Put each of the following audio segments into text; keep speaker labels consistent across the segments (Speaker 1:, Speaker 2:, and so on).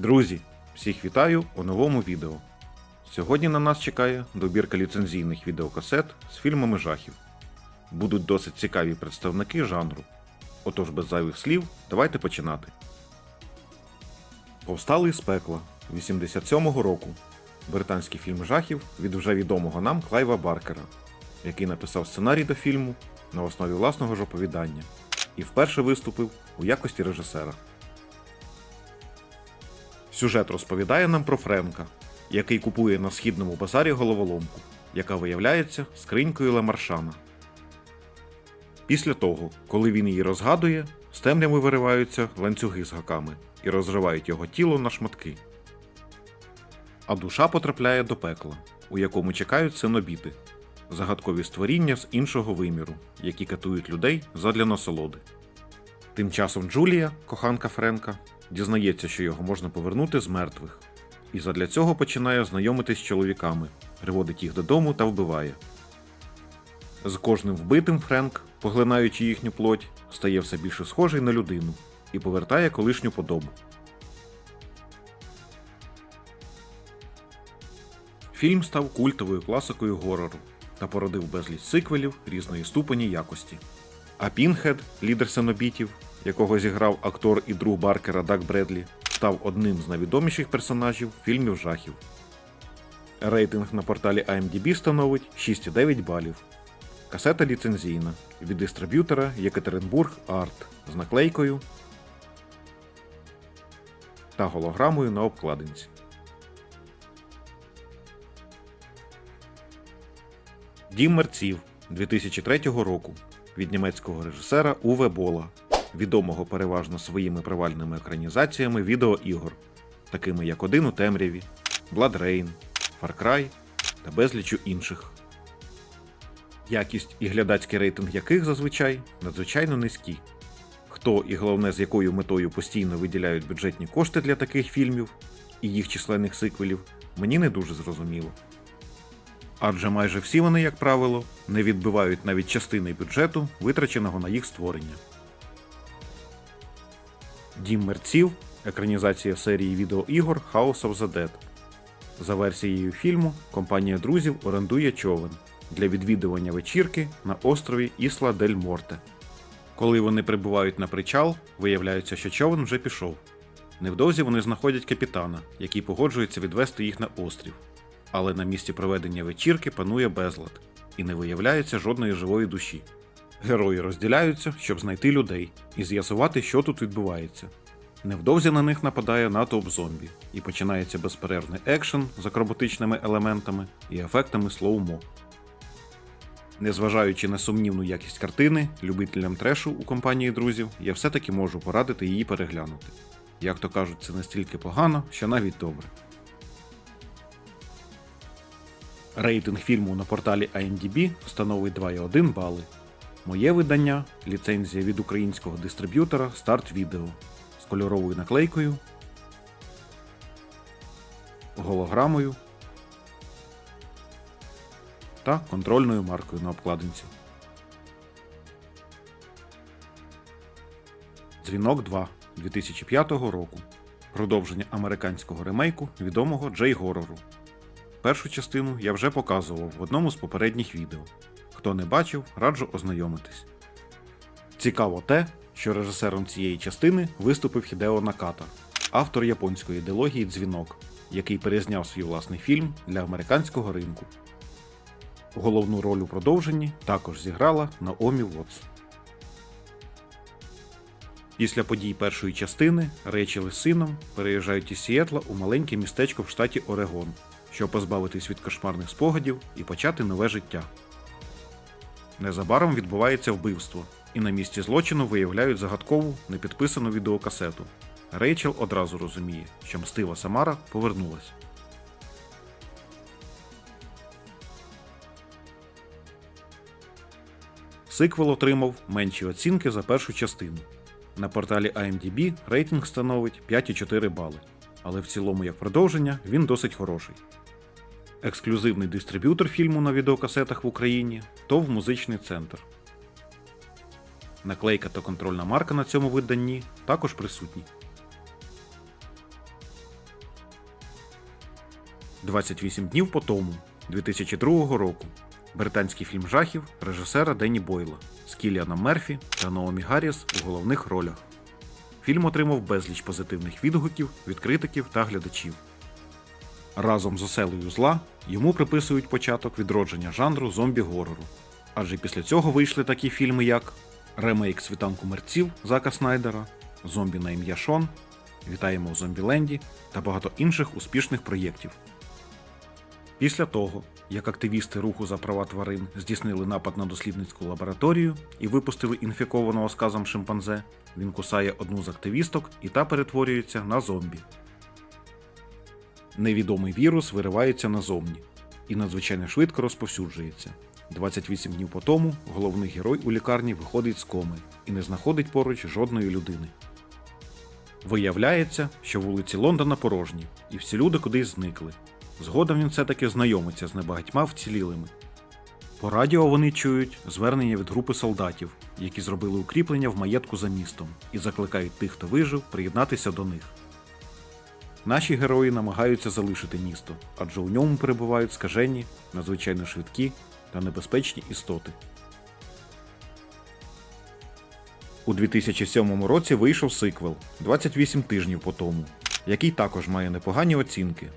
Speaker 1: Друзі, всіх вітаю у новому відео. Сьогодні на нас чекає добірка ліцензійних відеокасет з фільмами жахів. Будуть досить цікаві представники жанру. Отож, без зайвих слів, давайте починати. Повсталий з пекла 87-го року. Британський фільм жахів від вже відомого нам Клайва Баркера, який написав сценарій до фільму на основі власного ж оповідання і вперше виступив у якості режисера. Сюжет розповідає нам про Френка, який купує на східному базарі головоломку, яка виявляється скринькою Лемаршана. Після того, коли він її розгадує, з темряви вириваються ланцюги з гаками і розривають його тіло на шматки. А душа потрапляє до пекла, у якому чекають синобіти, загадкові створіння з іншого виміру, які катують людей задля насолоди. Тим часом Джулія, коханка Френка, дізнається, що його можна повернути з мертвих, і задля цього починає знайомитись з чоловіками, приводить їх додому та вбиває. З кожним вбитим Френк, поглинаючи їхню плоть, стає все більше схожий на людину і повертає колишню подобу. Фільм став культовою класикою горору та породив безліч сиквелів різної ступені якості. А Пінхед, лідер синобітів, якого зіграв актор і друг Баркера Дак Бредлі, став одним з найвідоміших персонажів фільмів жахів. Рейтинг на порталі IMDb становить 6,9 балів. Касета ліцензійна від дистриб'ютора Єкатеринбург Арт з наклейкою та голограмою на обкладинці. Дім мерців 2003 року від німецького режисера Уве Бола, відомого переважно своїми провальними екранізаціями відеоігор, такими як Один у темряві, Blood Rain, Far Cry та безлічу інших. Якість і глядацький рейтинг яких зазвичай надзвичайно низькі. Хто і головне з якою метою постійно виділяють бюджетні кошти для таких фільмів і їх численних сиквелів, мені не дуже зрозуміло. Адже майже всі вони, як правило, не відбивають навіть частини бюджету, витраченого на їх створення. Дім мерців екранізація серії відеоігор House of the Dead. За версією фільму, компанія друзів орендує човен для відвідування вечірки на острові Ісла Дель Морте. Коли вони прибувають на причал, виявляється, що човен вже пішов. Невдовзі вони знаходять капітана, який погоджується відвести їх на острів. Але на місці проведення вечірки панує безлад, і не виявляється жодної живої душі. Герої розділяються, щоб знайти людей і з'ясувати, що тут відбувається. Невдовзі на них нападає натовп зомбі, і починається безперервний екшен з акробатичними елементами і ефектами слоумо. Незважаючи на сумнівну якість картини, любителям трешу у компанії друзів, я все-таки можу порадити її переглянути. Як то кажуть, це настільки погано, що навіть добре. Рейтинг фільму на порталі IMDb становить 2,1 бали. Моє видання ліцензія від українського дистриб'ютора Video з кольоровою наклейкою, голограмою та контрольною маркою на обкладинці. Дзвінок 2 2005 року. Продовження американського ремейку відомого Джей Горору. Першу частину я вже показував в одному з попередніх відео. Хто не бачив, раджу ознайомитись. Цікаво те, що режисером цієї частини виступив Хідео Наката, автор японської ідеології Дзвінок, який перезняв свій власний фільм для американського ринку. Головну роль у продовженні також зіграла Наомі Вотс. Після подій першої частини Рейчел із сином переїжджають із Сіетла у маленьке містечко в штаті Орегон, щоб позбавитись від кошмарних спогадів і почати нове життя. Незабаром відбувається вбивство, і на місці злочину виявляють загадкову непідписану відеокасету. Рейчел одразу розуміє, що мстива Самара повернулась. Сиквел отримав менші оцінки за першу частину. На порталі IMDb рейтинг становить 5,4 бали, але в цілому як продовження він досить хороший. Ексклюзивний дистриб'ютор фільму на відеокасетах в Україні ТОВ Музичний центр. Наклейка та контрольна марка на цьому виданні також присутні. 28 днів по тому, 2002 року. Британський фільм жахів режисера Денні Бойла з Кіліаном Мерфі та Наомі Гарріс у головних ролях. Фільм отримав безліч позитивних відгуків від критиків та глядачів. Разом з оселею зла йому приписують початок відродження жанру зомбі-горору. Адже після цього вийшли такі фільми, як ремейк світанку мерців Зака Снайдера, Зомбі на ім'я Шон, Вітаємо у Зомбіленді та багато інших успішних проєктів. Після того, як активісти руху за права тварин здійснили напад на дослідницьку лабораторію і випустили інфікованого сказом шимпанзе, він кусає одну з активісток і та перетворюється на зомбі. Невідомий вірус виривається назовні і надзвичайно швидко розповсюджується. 28 днів по тому головний герой у лікарні виходить з коми і не знаходить поруч жодної людини. Виявляється, що вулиці Лондона порожні, і всі люди кудись зникли. Згодом він все-таки знайомиться з небагатьма вцілілими. По радіо вони чують звернення від групи солдатів, які зробили укріплення в маєтку за містом, і закликають тих, хто вижив, приєднатися до них. Наші герої намагаються залишити місто, адже у ньому перебувають скажені, надзвичайно швидкі та небезпечні істоти. У 2007 році вийшов сиквел 28 тижнів по тому, який також має непогані оцінки.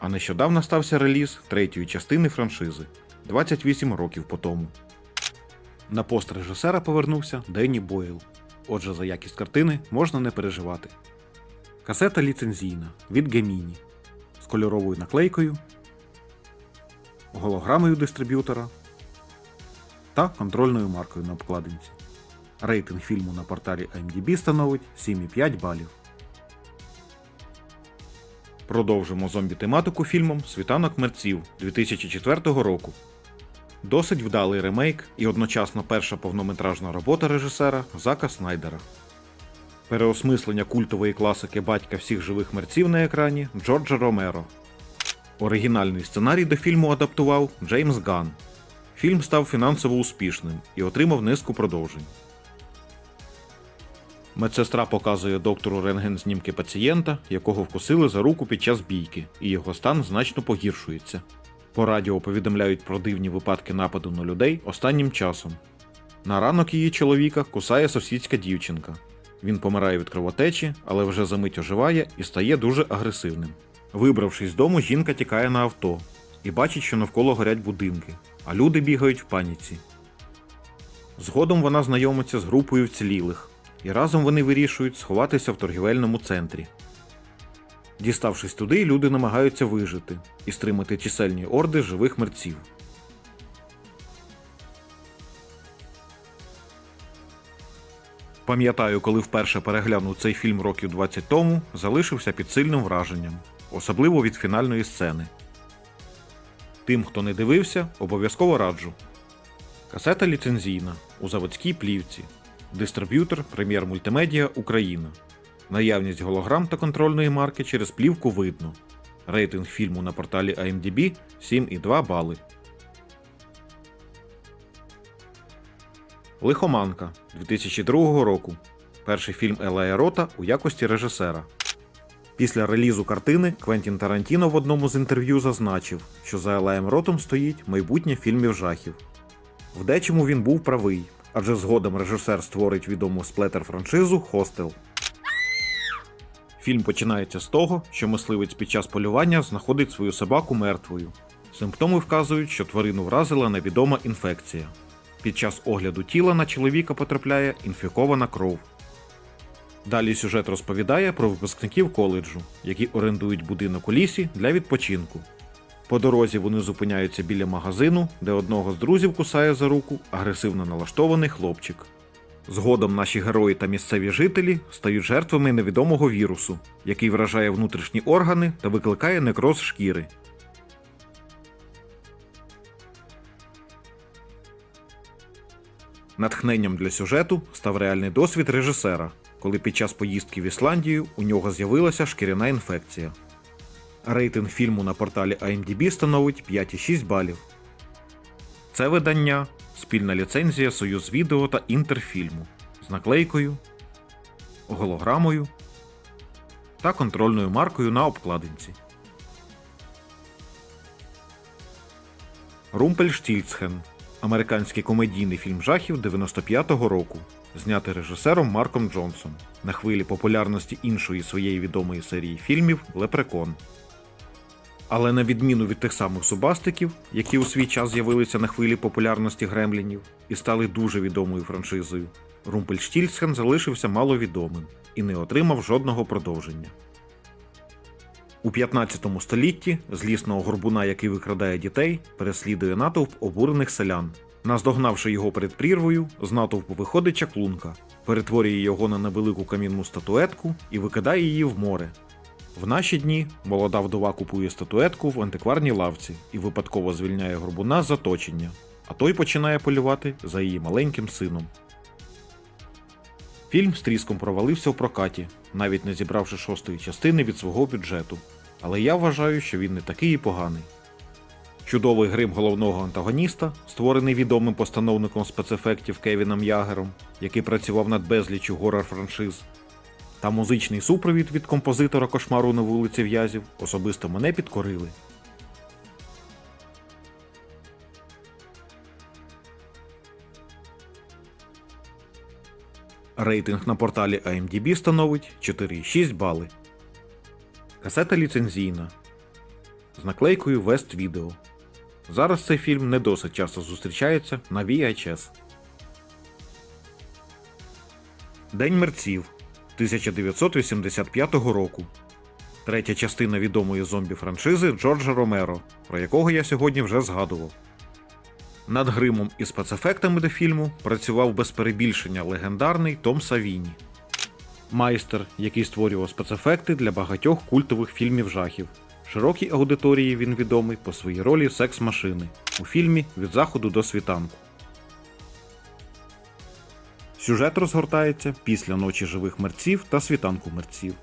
Speaker 1: А нещодавно стався реліз третьої частини франшизи 28 років по тому. На пост режисера повернувся Денні Бойл. Отже, за якість картини можна не переживати. Касета ліцензійна від Gemini з кольоровою наклейкою, голограмою дистриб'ютора та контрольною маркою на обкладинці. Рейтинг фільму на порталі IMDb становить 7,5 балів. Продовжимо зомбі-тематику фільмом Світанок мерців 2004 року. Досить вдалий ремейк і одночасно перша повнометражна робота режисера Зака Снайдера. Переосмислення культової класики батька всіх живих мерців на екрані Джорджа Ромеро. Оригінальний сценарій до фільму адаптував Джеймс Ган. Фільм став фінансово успішним і отримав низку продовжень. Медсестра показує доктору рентген знімки пацієнта, якого вкусили за руку під час бійки, і його стан значно погіршується. По радіо повідомляють про дивні випадки нападу на людей останнім часом. На ранок її чоловіка кусає сусідська дівчинка. Він помирає від кровотечі, але вже за мить оживає і стає дуже агресивним. Вибравшись з дому, жінка тікає на авто і бачить, що навколо горять будинки, а люди бігають в паніці. Згодом вона знайомиться з групою вцілілих, і разом вони вирішують сховатися в торгівельному центрі. Діставшись туди, люди намагаються вижити і стримати чисельні орди живих мерців. Пам'ятаю, коли вперше переглянув цей фільм років 20 тому, залишився під сильним враженням, особливо від фінальної сцени. Тим, хто не дивився, обов'язково раджу. Касета ліцензійна у заводській плівці. Дистриб'ютор Прем'єр Мультимедіа Україна. Наявність голограм та контрольної марки через плівку видно. Рейтинг фільму на порталі IMDb 7,2 бали. Лихоманка 2002 року. Перший фільм Елая Рота у якості режисера. Після релізу картини Квентін Тарантіно в одному з інтерв'ю зазначив, що за Елаєм Ротом стоїть майбутнє фільмів жахів. В дечому він був правий, адже згодом режисер створить відому сплетер франшизу Хостел. Фільм починається з того, що мисливець під час полювання знаходить свою собаку мертвою. Симптоми вказують, що тварину вразила невідома інфекція. Під час огляду тіла на чоловіка потрапляє інфікована кров. Далі сюжет розповідає про випускників коледжу, які орендують будинок у лісі для відпочинку. По дорозі вони зупиняються біля магазину, де одного з друзів кусає за руку агресивно налаштований хлопчик. Згодом наші герої та місцеві жителі стають жертвами невідомого вірусу, який вражає внутрішні органи та викликає некроз шкіри. Натхненням для сюжету став реальний досвід режисера, коли під час поїздки в Ісландію у нього з'явилася шкіряна інфекція. Рейтинг фільму на порталі IMDb становить 5,6 балів. Це видання спільна ліцензія Союз Відео та Інтерфільму з наклейкою, голограмою та контрольною маркою на обкладинці. Румпельштільцхен американський комедійний фільм жахів 95-го року, знятий режисером Марком Джонсом на хвилі популярності іншої своєї відомої серії фільмів Лепрекон. Але на відміну від тих самих субастиків, які у свій час з'явилися на хвилі популярності гремлінів і стали дуже відомою франшизою, Румпельштільцхен залишився маловідомим і не отримав жодного продовження. У 15 столітті злісного горбуна, який викрадає дітей, переслідує натовп обурених селян. Наздогнавши його перед прірвою, з натовпу виходить чаклунка, перетворює його на невелику камінну статуетку і викидає її в море. В наші дні молода вдова купує статуетку в антикварній лавці і випадково звільняє горбуна з оточення, а той починає полювати за її маленьким сином. Фільм з тріском провалився в прокаті, навіть не зібравши шостої частини від свого бюджету. Але я вважаю, що він не такий і поганий. Чудовий грим головного антагоніста, створений відомим постановником спецефектів Кевіном Ягером, який працював над безліччю горор франшиз, та музичний супровід від композитора кошмару на вулиці В'язів особисто мене підкорили. Рейтинг на порталі IMDb становить 4,6 бали. Касета ліцензійна з наклейкою West Video. Зараз цей фільм не досить часто зустрічається на VHS. День мерців 1985 року. Третя частина відомої зомбі франшизи Джорджа Ромеро, про якого я сьогодні вже згадував. Над гримом і спецефектами до фільму працював без перебільшення легендарний Том Савіні. Майстер, який створював спецефекти для багатьох культових фільмів жахів. Широкій аудиторії він відомий по своїй ролі секс-машини у фільмі Від заходу до світанку. Сюжет розгортається після ночі живих мерців та світанку мерців.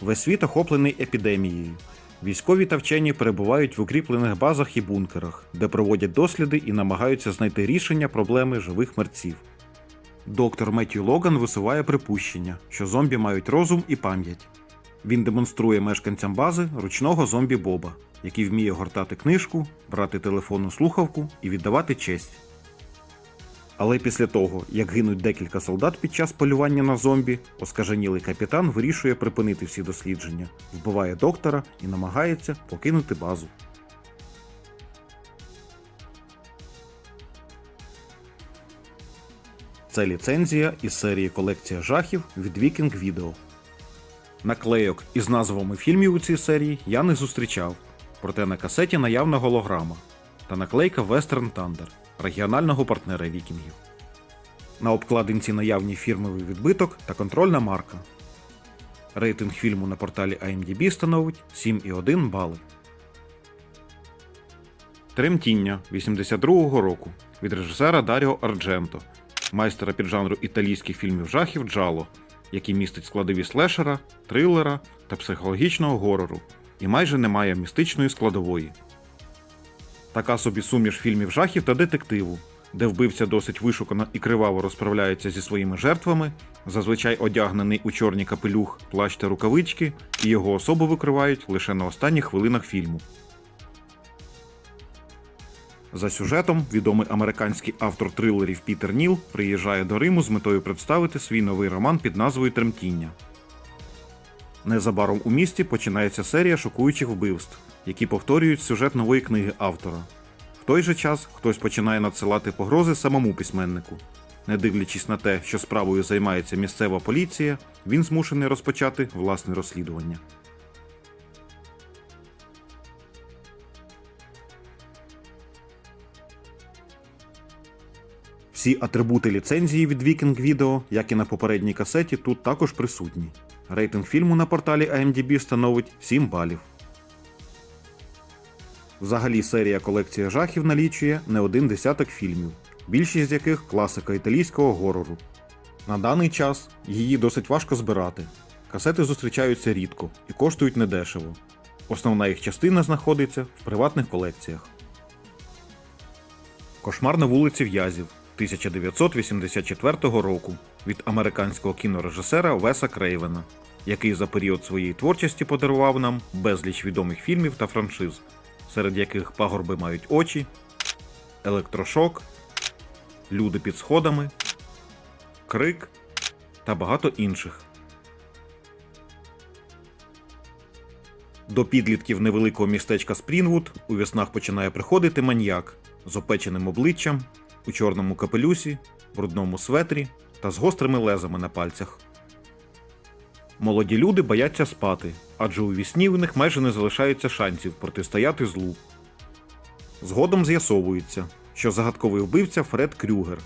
Speaker 1: Весь світ охоплений епідемією. Військові та вчені перебувають в укріплених базах і бункерах, де проводять досліди і намагаються знайти рішення проблеми живих мерців. Доктор Меттью Логан висуває припущення, що зомбі мають розум і пам'ять. Він демонструє мешканцям бази ручного зомбі Боба, який вміє гортати книжку, брати телефонну слухавку і віддавати честь. Але після того, як гинуть декілька солдат під час полювання на зомбі, оскаженілий капітан вирішує припинити всі дослідження, вбиває доктора і намагається покинути базу. Це ліцензія із серії колекція жахів від Viking Video. Наклейок із назвами фільмів у цій серії я не зустрічав, проте на касеті наявна голограма та наклейка Western Thunder регіонального партнера вікінгів. На обкладинці наявні фірмовий відбиток та контрольна марка. Рейтинг фільму на порталі IMDb становить 7,1 бали. Тремтіння 82-го року від режисера Даріо Ардженто, майстера піджанру італійських фільмів жахів Джало, який містить складові слешера, трилера та психологічного горору і майже не має містичної складової. Така собі суміш фільмів жахів та детективу, де вбивця досить вишукано і криваво розправляється зі своїми жертвами, зазвичай одягнений у чорні капелюх, плащ та рукавички, і його особу викривають лише на останніх хвилинах фільму. За сюжетом, відомий американський автор трилерів Пітер Ніл приїжджає до Риму з метою представити свій новий роман під назвою Тремтіння. Незабаром у місті починається серія шокуючих вбивств, які повторюють сюжет нової книги автора. В той же час хтось починає надсилати погрози самому письменнику. Не дивлячись на те, що справою займається місцева поліція, він змушений розпочати власне розслідування. Всі атрибути ліцензії від Viking Video, як і на попередній касеті, тут також присутні. Рейтинг фільму на порталі IMDb становить 7 балів. Взагалі серія колекція жахів налічує не один десяток фільмів, більшість з яких класика італійського горору. На даний час її досить важко збирати. Касети зустрічаються рідко і коштують недешево. Основна їх частина знаходиться в приватних колекціях. Кошмар на вулиці В'язів 1984 року від американського кінорежисера Веса Крейвена, який за період своєї творчості подарував нам безліч відомих фільмів та франшиз, серед яких пагорби мають очі, електрошок, люди під сходами, крик та багато інших. До підлітків невеликого містечка Спрінвуд у веснах починає приходити маньяк з опеченим обличчям, у чорному капелюсі, брудному светрі та з гострими лезами на пальцях. Молоді люди бояться спати, адже у вісні в них майже не залишається шансів протистояти злу. Згодом з'ясовується, що загадковий вбивця Фред Крюгер,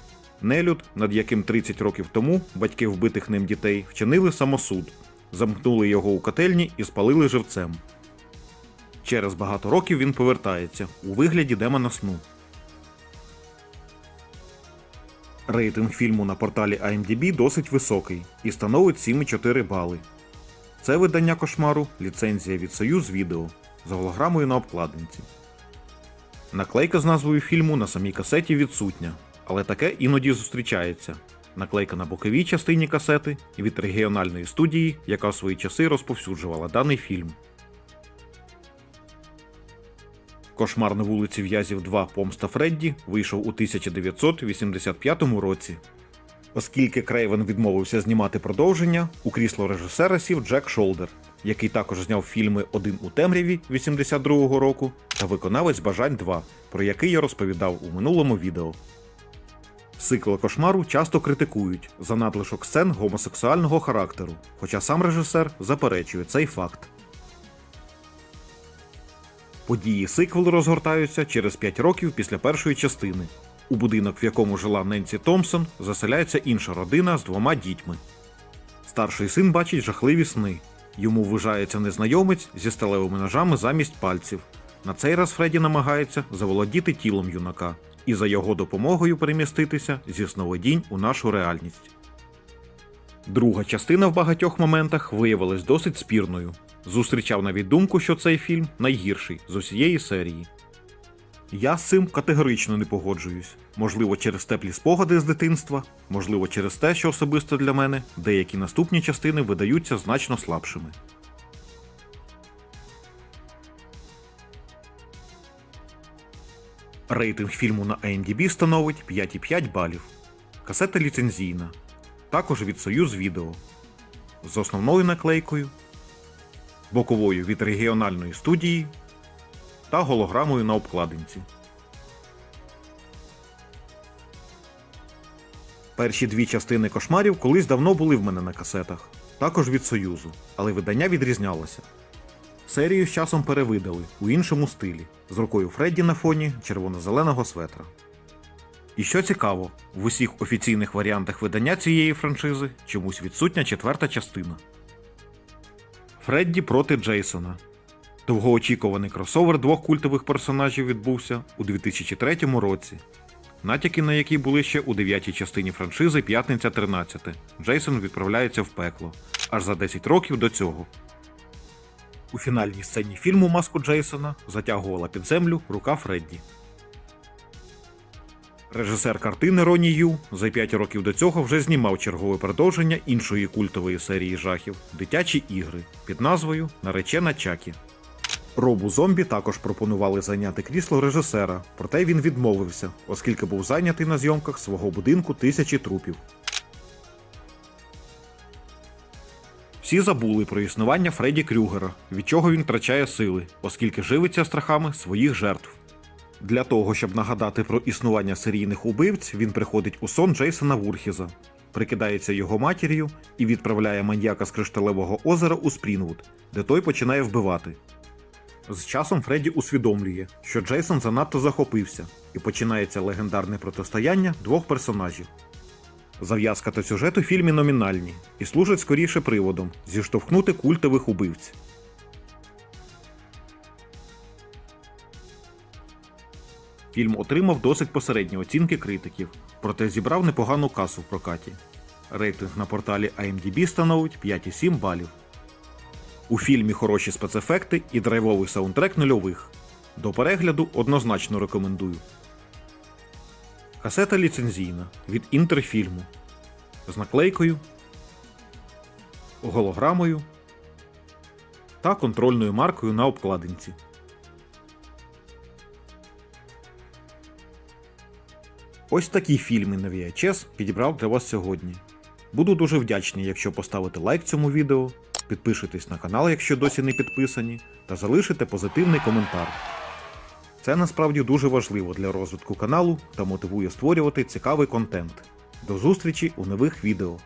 Speaker 1: нелюд, над яким 30 років тому батьки вбитих ним дітей вчинили самосуд, замкнули його у котельні і спалили живцем. Через багато років він повертається у вигляді демона сну. Рейтинг фільму на порталі IMDb досить високий і становить 7,4 бали. Це видання кошмару ліцензія від Союз Відео з голограмою на обкладинці. Наклейка з назвою фільму на самій касеті відсутня, але таке іноді зустрічається. Наклейка на боковій частині касети від регіональної студії, яка в свої часи розповсюджувала даний фільм. Кошмар на вулиці В'язів 2 Помста Фредді вийшов у 1985 році. Оскільки Крейвен відмовився знімати продовження, у крісло режисера сів Джек Шолдер, який також зняв фільми Один у темряві 82-го року та Виконавець Бажань 2, про який я розповідав у минулому відео. Сиквел кошмару часто критикують за надлишок сцен гомосексуального характеру, хоча сам режисер заперечує цей факт. Події сиквелу розгортаються через 5 років після першої частини. У будинок, в якому жила Ненсі Томпсон, заселяється інша родина з двома дітьми. Старший син бачить жахливі сни. Йому ввижається незнайомець зі сталевими ножами замість пальців. На цей раз Фредді намагається заволодіти тілом юнака і за його допомогою переміститися зі сновидінь у нашу реальність. Друга частина в багатьох моментах виявилась досить спірною. Зустрічав навіть думку, що цей фільм найгірший з усієї серії. Я з цим категорично не погоджуюсь. Можливо, через теплі спогади з дитинства, можливо, через те, що особисто для мене деякі наступні частини видаються значно слабшими. Рейтинг фільму на IMDb становить 5,5 балів. Касета ліцензійна. Також від Союз Відео. З основною наклейкою, боковою від регіональної студії та голограмою на обкладинці. Перші дві частини кошмарів колись давно були в мене на касетах, також від Союзу, але видання відрізнялося. Серію з часом перевидали у іншому стилі, з рукою Фредді на фоні червоно-зеленого светра. І що цікаво, в усіх офіційних варіантах видання цієї франшизи чомусь відсутня четверта частина. Фредді проти Джейсона. Довгоочікуваний кросовер двох культових персонажів відбувся у 2003 році. Натяки на які були ще у дев'ятій частині франшизи П'ятниця 13. Джейсон відправляється в пекло аж за 10 років до цього. У фінальній сцені фільму маску Джейсона затягувала під землю рука Фредді. Режисер картини Роні Ю за 5 років до цього вже знімав чергове продовження іншої культової серії жахів Дитячі ігри під назвою Наречена Чакі. Робу зомбі також пропонували зайняти крісло режисера, проте він відмовився, оскільки був зайнятий на зйомках свого будинку тисячі трупів. Всі забули про існування Фредді Крюгера, від чого він втрачає сили, оскільки живиться страхами своїх жертв. Для того, щоб нагадати про існування серійних убивць, він приходить у сон Джейсона Вурхіза, прикидається його матір'ю і відправляє маньяка з кришталевого озера у Спрінвуд, де той починає вбивати. З часом Фредді усвідомлює, що Джейсон занадто захопився, і починається легендарне протистояння двох персонажів. Зав'язка та сюжет у фільмі номінальні і служать скоріше приводом зіштовхнути культових убивць. Фільм отримав досить посередні оцінки критиків, проте зібрав непогану касу в прокаті. Рейтинг на порталі IMDb становить 5,7 балів. У фільмі хороші спецефекти і драйвовий саундтрек нульових. До перегляду однозначно рекомендую. Касета ліцензійна від Інтерфільму з наклейкою, голограмою та контрольною маркою на обкладинці. Ось такі фільми на VHS підібрав для вас сьогодні. Буду дуже вдячний, якщо поставите лайк цьому відео, підпишитесь на канал, якщо досі не підписані, та залишите позитивний коментар. Це насправді дуже важливо для розвитку каналу та мотивує створювати цікавий контент. До зустрічі у нових відео.